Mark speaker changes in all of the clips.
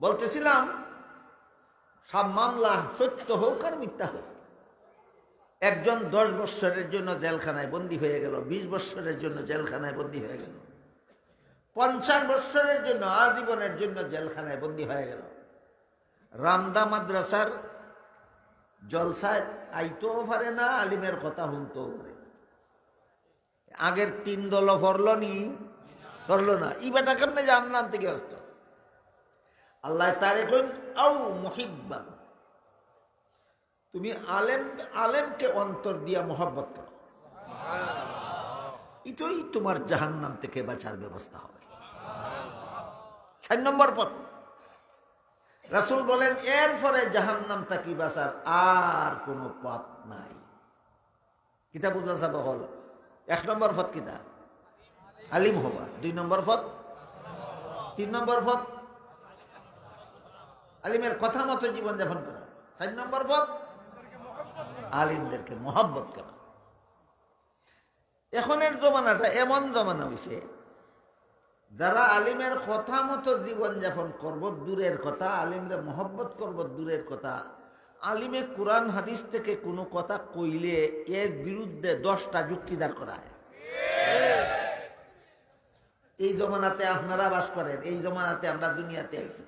Speaker 1: বলতেছিলাম, সব মামলা সত্য হোক আর মিথ্যা হোক। একজন দশ বৎসরের জন্য জেলখানায় বন্দী হয়ে গেল, বিশ বৎসরের জন্য জেলখানায় বন্দী হয়ে গেল, পঞ্চাশ বৎসরের জন্য আজীবনের জন্য জেলখানায় বন্দী হয়ে গেল। রামদা মাদ্রাসার জলসায় আইতেও পারে না, আলিমের কথা শুনতেও পারে আগের তিন দল ফরল নি না। ই বেটা কেমনে জানলাম থেকে আসত আল্লাহ তারে কইন আউ মুহিব্বান। তুমি আলেম আলেমকে অন্তর দিয়া মোহব্বত করো। এটাই তোমার জাহান্নাম থেকে বাঁচার ব্যবস্থা হবে। চার নম্বর পথ। রাসুল বলেন এর পরে জাহান্নাম থাকি বাঁচার আর কোনো পথ নাই। কিতাব উদ্দাসা হল এক নম্বর পথ কিতা? আলিম হবা দুই নম্বর পথ? তিন নম্বর পথ? আলিমের কথা মতো জীবনযাপন করা। চার নম্বর পথ, আলিমদেরকে মহব্বত করা। এখনের জমানাটা এমন জমানা হয়েছে যারা আলিমের কথা মতো জীবনযাপন করব, দূরের কথা আলিমরে মহব্বত করব, দূরের কথা, আলিমে কোরআন, হাদিস থেকে কোনো কথা কইলে এর বিরুদ্ধে দশটা যুক্তিদার করায়। এই জমানাতে আপনারা বাস করেন, এই জমানাতে আমরা দুনিয়াতে আছি।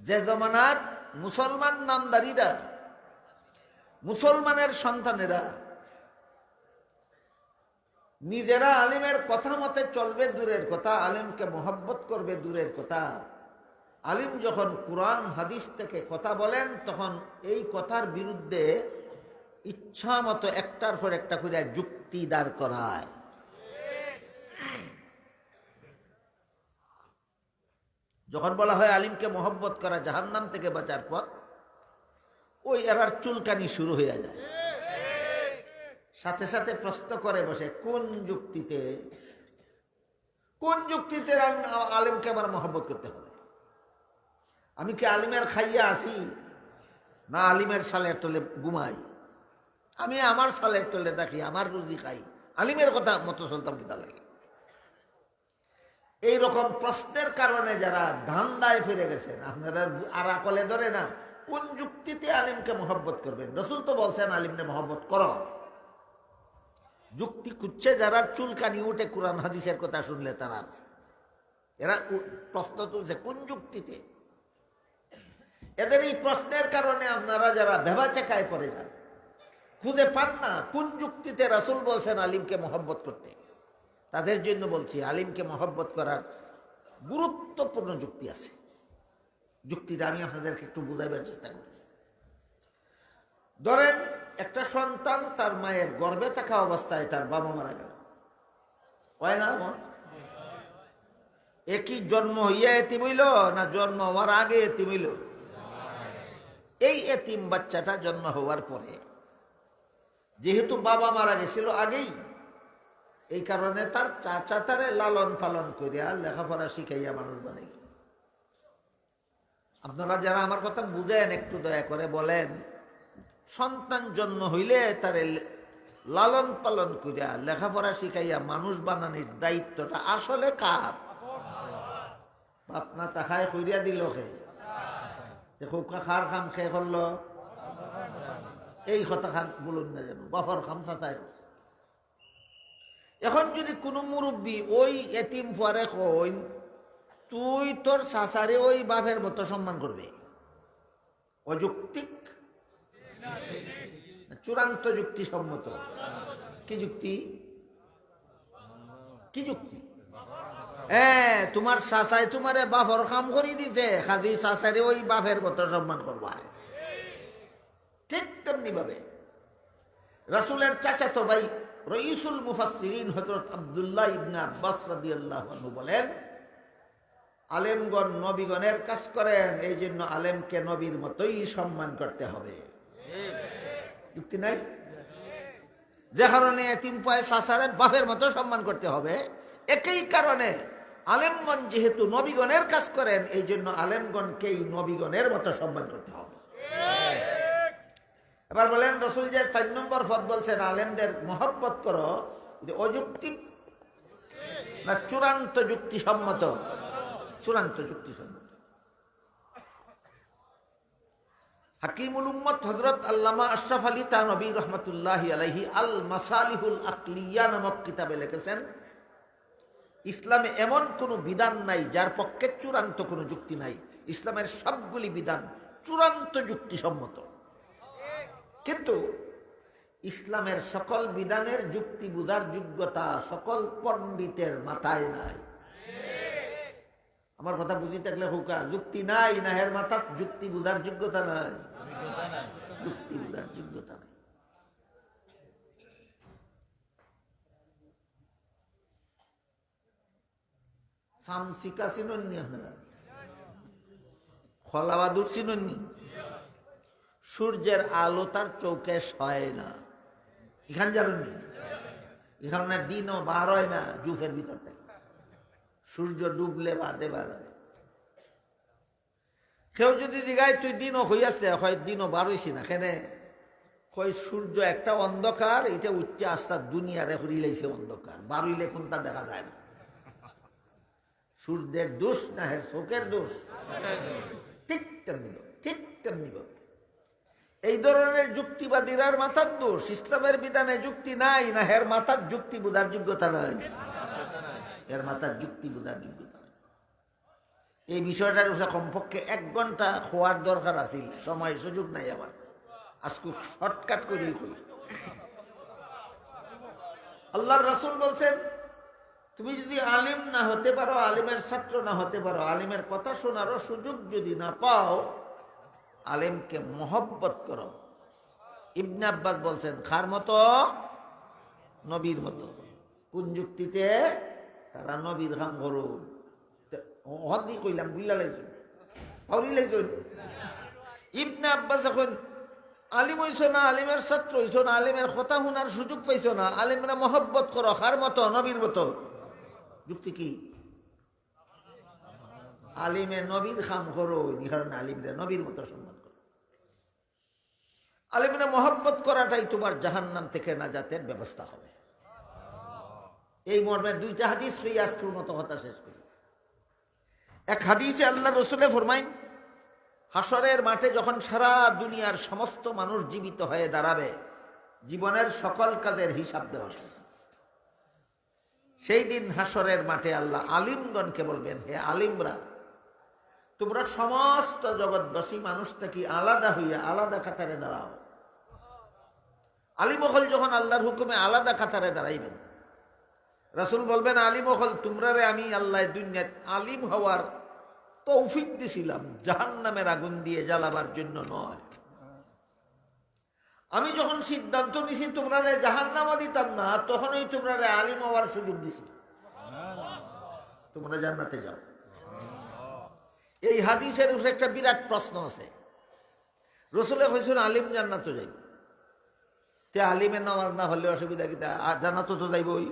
Speaker 1: যে জমানাত মুসলমান নামদারিরা, মুসলমানের সন্তানেরা নিজেরা আলিমের কথা মতে চলবে দূরের কথা, আলিমকে মহব্বত করবে দূরের কথা। আলিম যখন কোরআন, হাদিস থেকে কথা বলেন, তখন এই কথার বিরুদ্ধে ইচ্ছা মতো একটার পর একটা করে যুক্তি দাঁড় করায়। যখন বলা হয় আলিমকে মহব্বত করা জাহান্নাম থেকে বাঁচার পথ, ওই এরার চুলকানি শুরু হয়ে যায়। সাথে সাথে প্রশ্ন করে বসে, কোন যুক্তিতে কোন যুক্তিতে আল- আলিমকে আমার মহব্বত করতে হবে? আমি কি আলিমের খাইয়া আসি? না আলিমের সালের তলে ঘুমাই? আমি আমার সালের তলে দেখি আমার রুজি খাই। আলিমের কথা মতো চলতাম কিতা লাগে? এই রকম প্রশ্নের কারণে যারা ধান্দায় ফিরে গেছেন, আপনারা আর আকলে ধরে না, কোন যুক্তিতে আলিমকে মহব্বত করবেন? রসুল তো বলছেন আলিমকে মহব্বত করো। যুক্তি খুঁজছে যারা চুলকানি উঠে কোরআন হাদিসের কথা শুনলে তারা। এরা প্রশ্ন তুলছে, কোন যুক্তিতে? এদের এই প্রশ্নের কারণে আপনারা যারা ভেবা চেকায় পড়ে যান, খুঁজে পান না কোন যুক্তিতে রাসুল বলছেন, আলিমকে মহব্বত করতে। তাদের জন্য বলছি, আলিমকে মহব্বত করার গুরুত্বপূর্ণ যুক্তি আছে। যুক্তিটা আমি আপনাদেরকে একটু বুঝাইবার চেষ্টা করি। ধরেন, একটা সন্তান তার মায়ের গর্বে থাকা অবস্থায় তার বাবা মারা গেল। হয় না? একই জন্ম হইয়া এতিম হইল, না জন্ম হওয়ার আগে এতিম হইল? এই এতিম বাচ্চাটা জন্ম হওয়ার পরে, যেহেতু বাবা মারা গেছিল আগেই এই কারণে তার চাচা তারে লালন পালন করিয়া লেখাপড়া শিখাইয়া মানুষ বানাই আপনারা যারা আমার কথা বুঝেন, একটু দয়া করে বলেন, সন্তান জন্ম হইলে তারে লালন পালন করিয়া লেখাপড়া শিখাইয়া মানুষ বানানোর দায়িত্বটা আসলে কার? আপনা তাহাই কইরিয়া দিল খে দেখো খাম খেয়ে করল এই কথা খান বলুন না যেন বাফর খাম চাচাই। এখন যদি কোনো মুরব্বী ওই এতিম ফুয়ারে কইন তুই তোর চাচারে ওই বাপের মতো সম্মান করবে। অযৌক্তিক? চূড়ান্ত যুক্তি সম্মত কি যুক্তি? কি যুক্তি? হ্যাঁ তোমার চাচাই তোমারে বাপর কাম করি দিছে খাদি চাচারে ওই বাপের মতো সম্মান করবা। ঠিক তেমনি ভাবে রাসুলের চাচা তো ভাই রইসুল মুফাসসিরিন হযরত আব্দুল্লাহ ইবনে আব্বাস রাদিয়াল্লাহু আনহু বলেন, আলেমগণ নবীগণের কাজ করেন এই জন্য আলেমকে নবীর মতোই সম্মান করতে হবে। যুক্তি নাই? যে কারণে তিন পয় সাসারে বাপের মতো সম্মান করতে হবে। একই কারণে আলেমগণ যেহেতু নবীগণের কাজ করেন এই জন্য আলেমগণকেই নবীগণের মতো সম্মান করতে হবে। এবার বলেন রসুল যে চার নম্বর ফত বলছেন, আলেমদের মহব্বত করো, যে অযুক্তি না চূড়ান্ত যুক্তিসম্মত? চূড়ান্ত যুক্তিসম্মত। হাকিমুল উম্মত হজরত আল্লামা আশরাফ আলী রহমতুল্লাহ আলহি আল মাসালিহুল আকলিয়া নামক কিতাবে লিখেছেন, ইসলামে এমন কোনো বিধান নাই যার পক্ষে চূড়ান্ত কোনো যুক্তি নাই। ইসলামের সবগুলি বিধান চূড়ান্ত যুক্তিসম্মত। কিন্তু ইসলামের সকল বিধানের যুক্তি বুঝার যোগ্যতা সকল পণ্ডিতের মাথায় নাই। আমার কথা বুঝি থাকলে হুকা, যুক্তি নাই না হের মাথা যুক্তি বুঝার যোগ্যতা নাই। যুক্তি বুঝার যোগ্যতা নাই। সামসিকা চিনন্নি আপনারা খলাবাদুর সূর্যের আলো তার চৌকে সয় না। এখান জানেননি এখানে দিনও বার হয় না জুফের ভিতর থেকে। সূর্য ডুবলে বাদে বার হয়। কেউ যদি জিগায়, তুই দিনও হইয়াছে হয় দিনও বার হইছি না। কেনে? কই সূর্য একটা অন্ধকার, এটা উচ্চে আস্তা দুনিয়ারে হরিলাইছে অন্ধকার। বার হইলে কোনটা দেখা যায় না? সূর্যের দোষ না, হের চোখের দোষ? ঠিক তেমনি ঠিক তেমনি এই ধরনের যুক্তিবাদীরার মাথার দোষ। ইসলামের বিধানে যুক্তি নাই না হের মাথার যুক্তি বোঝার যোগ্যতা নাই। এর মাথার যুক্তি বোঝার যোগ্যতা নাই। এই বিষয়টার কমপক্ষে এক ঘণ্টা খোয়ার দরকার আছিল। সময় সুযোগ নাই আমার। আজকে শর্টকাট করেই কই আল্লাহর রাসূল বলছেন, তুমি যদি আলিম না হতে পারো, আলিমের ছাত্র না হতে পারো, আলিমের কথা শোনারও সুযোগ যদি না পাও আলেমকে মহব্বত করো। ইবনে আব্বাস বলছেন, খার মতো? নবীর মতো। কোন যুক্তিতে? তারা নবীর খাম করো হদি কইলাম বুঝলা লাইছুন পাউরি লাইছুন ইবনে আব্বাস এখন আলিম হইছ না, আলিমের ছাত্র হইছ না, আলিমের কথা শোনার সুযোগ পাইছ না, আলিমরা মহব্বত করো, খার মতো? নবীর মতো? যুক্তি কি? আলিমে নবীর খাম করো এই কারণে আলিমরে নবীর মতো সম্মান করো। মহব্বত করাটাই তোমার জাহান্নাম থেকে নাজাতের ব্যবস্থা হবে। এই মর্মে দুইটা হাদিস হই আজকের মতো শেষ করি। এক হাদিসে আল্লাহ রসুলে ফরমাইন হাসরের মাঠে যখন সারা দুনিয়ার সমস্ত মানুষ জীবিত হয়ে দাঁড়াবে, জীবনের সকল কাজের হিসাব দেওয়া সেই দিন হাসরের মাঠে আল্লাহ আলিমগণকে বলবেন, হে আলিমরা তোমরা সমস্ত জগৎবাসী মানুষ থেকে আলাদা হইয়া আলাদা কাতারে দাঁড়াও। আলিমহল যখন আল্লাহর হুকুমে আলাদা কাতারে দাঁড়াইবেন, রাসুল বলবেন, আলিমহল তোমরা রে আমি আল্লাহ দুনিয়াত আলিম হওয়ার তৌফিক দিছিলাম জাহান নামের আগুন দিয়ে জ্বালাবার জন্য নয়। আমি যখন সিদ্ধান্ত নিছি তোমরা জাহান নামা দিতাম না, তখনই তোমরা আলিম হওয়ার সুযোগ দিছি। তোমরা জান্নাতে যাও। এই হাদিসের উপরে একটা বিরাট প্রশ্ন আছে। রসুলে হয়েছিল আলিম জান্নাত যাইব। তে আলিমের নামাজ না হলে অসুবিধা কি? তা জান্নাত তো যাইবই।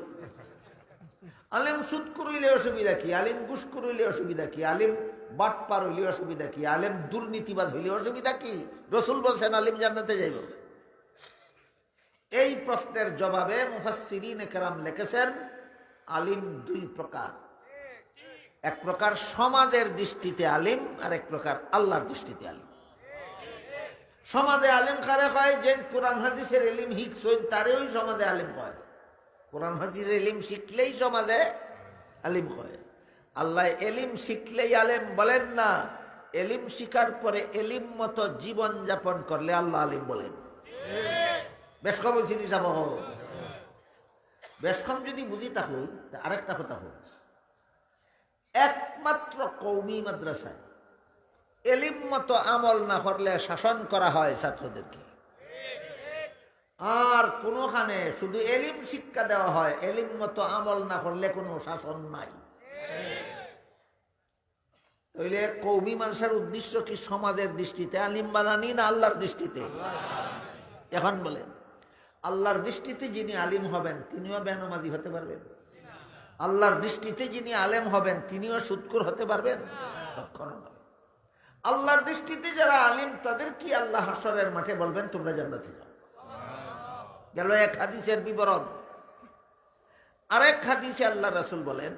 Speaker 1: আলিম সুদ করইলে অসুবিধা কি? আলিম গুস করইলে অসুবিধা কি? আলিম বাট পার হইলে অসুবিধা কি? আলিম দুর্নীতিবাদ হইলে অসুবিধা কি? রসুল বলছেন, আলিম জান্নাতে যাইব। এই প্রশ্নের জবাবে মুফাসসিরিন কেরাম লিখেছেন, আলিম দুই প্রকার। এক প্রকার সমাজের দৃষ্টিতে আলিম, আর এক প্রকার আল্লাহর দৃষ্টিতে আলিম। সমাজে আলিম কারে কয়? যে কোরআন হাদিসের এলিম হিকসইন তারেও সমাজে আলিম কয়। কোরআন হাদিসের এলিম শিখলেই সমাজে আলিম কয় আল্লাহ এলিম শিখলেই আলেম বলেন না। এলিম শিকার পরে এলিম মতো জীবন যাপন করলে আল্লাহ আলিম বলেন। বেশ কম বলছি যাব বেশ কম যদি বুঝি তাহলে আরেকটা কথা হোক একমাত্র কৌমি মাদ্রাসায়। এলিম মতো আমল না করলে শাসন করা হয় ছাত্রদেরকে। আর কোনোখানে শুধু এলিম শিক্ষা দেওয়া হয়, এলিম মতো আমল না করলে কোনো শাসন নাই। তাইলে কৌমি মানুষের উদ্দেশ্য কি সমাজের দৃষ্টিতে? আলিম বানানি না আল্লাহর দৃষ্টিতে? এখন বলেন, আল্লাহর দৃষ্টিতে যিনি আলিম হবেন, তিনিও বেনমাজি হতে পারবেন। আল্লাহর দৃষ্টিতে যিনি আলেম হবেন, তিনিও সুৎকুর হতে পারবেন? আল্লাহর দৃষ্টিতে যারা আলিম, তাদের কি আল্লাহ হাসরের মাঠে বলবেন, তোমরা জান্নাতে গেল এক হাদিসের বিবরণ। আরেক হাদিসে আল্লাহ রাসুল বলেন,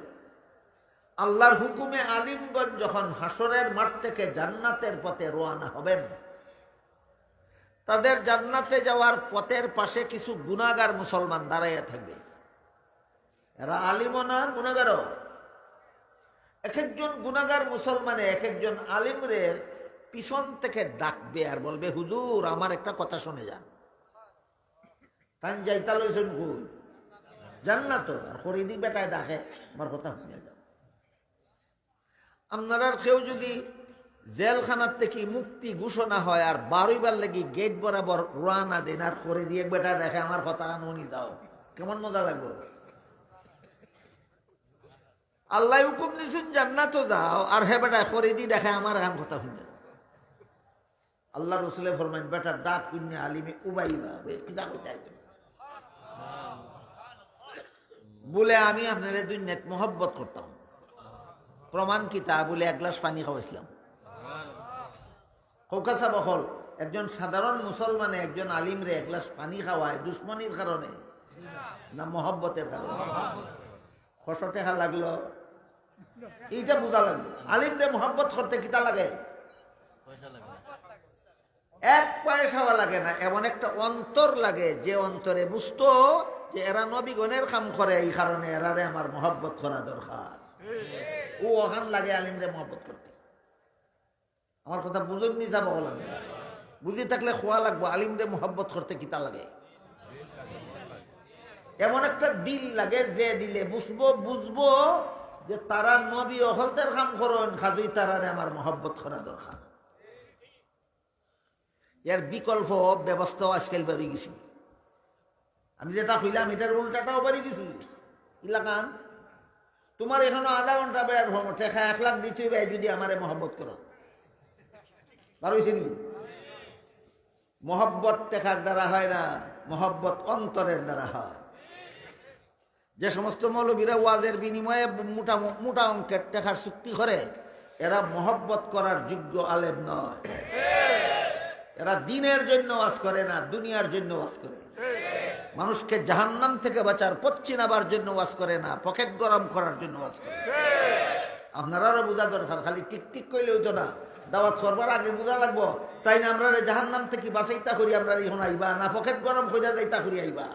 Speaker 1: আল্লাহর হুকুমে আলিমগঞ্জ যখন হাসরের মাঠ থেকে জান্নাতের পথে রোয়ানা হবেন, তাদের জান্নাতে যাওয়ার পথের পাশে কিছু গুণাগার মুসলমান দাঁড়াইয়া থাকবে। এরা আলিমও না গুণাগারও এক একজন গুণাগার মুসলমানে এক একজন আলিমরে পিছন থেকে ডাকবে আর বলবে, হুজুর, আমার একটা কথা শুনে যান। তান যাইতা লইছেন ভুল জান না তো আর হরিদি বেটায় ডাকে, আমার কথা শুনে যান আপনার কেউ যদি জেলখানার থেকে মুক্তি ঘোষণা হয় আর বারোইবার লাগি গেট বরাবর রোয়ানা দেন আর করে দিয়ে বেটা দেখে, আমার কথা আনুনি দাও। কেমন মজা লাগবে? আল্লাহ হুকুম নিছুন জান্নাতও যাও। আর হে বেটা করে দি দেখে আমার গান কথা শুনে। আল্লাহ রসুলের ফরমাইন, বেটা, ডাক পুণ্য আলিমে আইতেন বলে, আমি আপনার দুই নেট মোহব্বত করতাম। প্রমাণ কিতা বলে, এক গ্লাস পানি খাওয়াইছিলাম। কৌকাসা বহল একজন সাধারণ মুসলমানে একজন আলিমরে এক গ্লাস পানি খাওয়ায় দুশ্মনির কারণে না মহব্বতের কারণে? টেকা লাগল। এইটা বোঝা লাগল আলিমরে মহব্বত করতে কিতা লাগে? এক পয়সাও লাগে না এমন একটা অন্তর লাগে যে অন্তরে বুঝতো যে এরা নবীগণের কাম করে এই কারণে এরারে আমার মহব্বত করা দরকার। ও ওখান লাগে আলিমরে মহব্বত করতে। আমার কথা বুঝুন নি যাব লাগে। বুঝি থাকলে খোয়া লাগবো আলিমরে মহব্বত করতে কিতা লাগে? এমন একটা দিল লাগে যে দিলে বুঝব বুঝব যে তারা নবী অহলতের কাম করেন খাজুই তারারে আমার মহব্বত করা দরকার। এর বিকল্প ব্যবস্থাও আজকাল বেড়ে গেছি। আমি যেটা কইলাম, এটার উল্টাটাও বেড়ে গেছি। ইলাকান তোমার এখনও আধা ঘণ্টা বের হম টেকা এক লাখ দিতে হবে যদি আমারে মহব্বত করো। বারোইছিনি মহব্বত টেকার দ্বারা হয় না, মহব্বত অন্তরের দ্বারা হয়। যে সমস্ত মৌলবীরা ওয়াজের বিনিময়ে মোটা মোটা অঙ্কের টেকার চুক্তি করে, এরা মহব্বত করার যোগ্য আলেম নয়। এরা দিনের জন্য ওয়াজ করে না, দুনিয়ার জন্য ওয়াজ করে। মানুষকে জাহান্নাম থেকে বাঁচার পথ চিনাবার জন্য ওয়াজ করে না, পকেট গরম করার জন্য ওয়াজ করে। আপনারাও বোঝা দরকার, খালি টিক টিক করলে হইতো না। দাওয়াত করবার আগে বোঝা লাগবো, তাই না আমরা জাহান্নাম থেকে বাঁচাইতা করি আমরা এখন আইবা, না পকেট গরম কইরা যাইতা করি আইবা।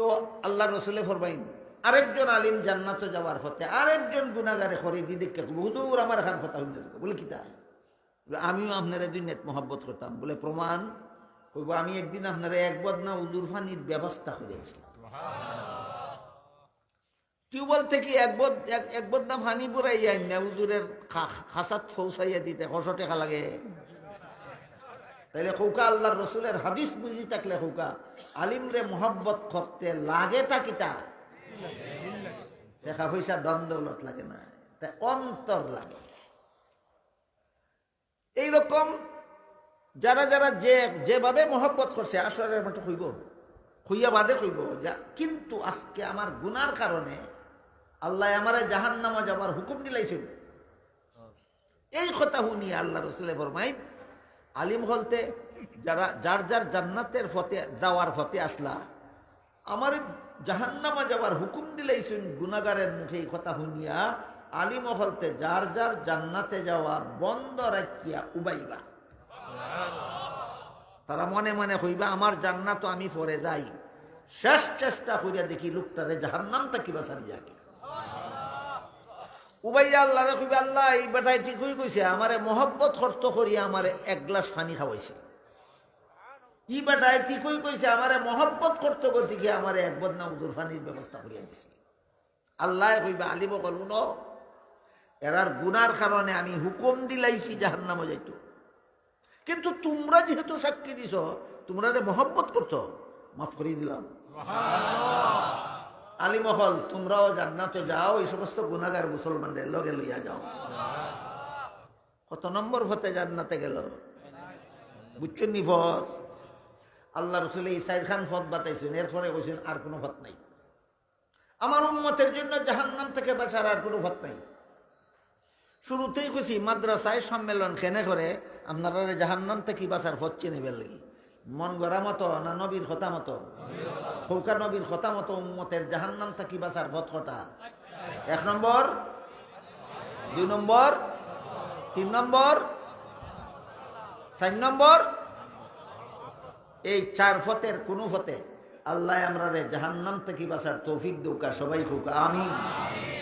Speaker 1: তো আল্লাহ রসুলে ফরমাইন, আরেকজন আলিম জান্নাত যাওয়ার পথে আরেকজন গুণাগারে খরিদি দেখে হুদুর আমার খান কথা হইতে বলে কিতা আমিও আপনারা দুনিয়াত মহব্বত করতাম। বলে, প্রমাণ? কইব, আমি একদিন আপনারা এক বদনা উদুর ফানির ব্যবস্থা করেছিলাম টিউবওয়েল থেকে এক বদ, এক- বদনা ফানি বুড়াইয়া উদুরের খা- খাসাত পৌঁছাইয়া দিতে কশো টাকা লাগে। তাইলে কৌকা আল্লাহর রসুলের হাদিস বুঝি থাকলে কৌকা আলিমরে মোহব্বত করতে লাগেটা কিতা টাকা পয়সা দ্বন্দ্বলত লাগে না। তা অন্তর লাগে। এইরকম যারা যারা যে যেভাবে মহব্বত করছে, আসরের মতো কইব খুইয়া বাদে কইব যা কিন্তু আজকে আমার গুনার কারণে আল্লাহ আমারে জাহান নামা যাবার হুকুম দিলাইছিল এই কথা শুনিয়ে আল্লাহ রসুলের ফরমাইত আলিম হলতে যারা, যার যার জান্নাতের ফতে, যাওয়ার ফতে আসলা, আমার জাহান্নামা যাওয়ার হুকুম দিলেইছেন গুনাগারের মুখে এই কথা শুনিয়া আলিম হলতে যার যার জান্নাতে যাওয়া বন্ধ রাখিয়া উবাইবা। তারা মনে মনে হইবা আমার জান্নাত আমি পরে যাই। শেষ চেষ্টা করিয়া দেখি লোকটারে জাহান্নাম তাকি বাঁচানি যাকে উবাইয়া আল্লাহ কইবে, আল্লাহ, এই বেটাই ঠিকই কইছে আমারে মহব্বত খর্ত করিয়া আমারে এক গ্লাস পানি খাওয়াইছে। ই বেটাই ঠিকই কইছে আমারে মহব্বত করতে করতে গিয়ে আমারে এক বদনা উদুর পানির ব্যবস্থা করিয়া দিছে। আল্লাহ কইবে আলিব কলু ন এরার গুনার কারণে আমি হুকুম দিলাইছি জাহান্নামে যাইতো। কিন্তু তোমরা যেহেতু সাক্ষী দিছ তোমরা মহব্বত করতো, মাফ করিয়ে দিলাম। আলিমহল, তোমরাও জান্নাতে যাও, এই সমস্ত গুণাগার মুসলমানদের লগে লইয়া যাও। কত নম্বর ফতে জান্নাতে গেল? বুঝছেন নি ফত আল্লাহ রসুল ইসাইর খান ফত বাতাইছেন, এরপরে বলছেন, আর কোনো ফত নাই। আমার উন্মতের জন্য জাহান্নাম থেকে বাঁচার আর কোনো ফত নাই। শুরুতেই খুশি মাদ্রাসায় সম্মেলন খেনে করে আপনারা জাহান্নাম থেকে বাঁচার ফত চিনে বেল মন গড়া মতো না নবীর কথা মতো? ফৌকা নবীর কথা মতো উম্মতের জাহান্নাম থেকে বাঁচার ফত কটা? এক নম্বর। দুই নম্বর। তিন নম্বর। চার নম্বর। এই চার ফতের কোন ফতে আল্লাহ আমরা রে জাহান্নাম থেকে বাঁচার তৌফিক দৌকা, সবাই হোক আমি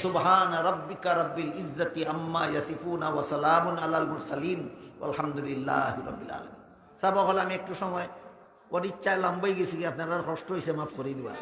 Speaker 1: সুবহান রব্বিকা রব্বিল ইজ্জতি আম্মা ইয়াসিফুন ওয়া সালামুন আলাল মুরসালিন। আলহামদুলিল্লাহ রব্বিল আলামিন। সাবক হলে আমি একটু সময়, ওর ইচ্ছায় লম্বাই গেছি কি, আপনার আর কষ্ট হয়েছে মাফ করে দিবা।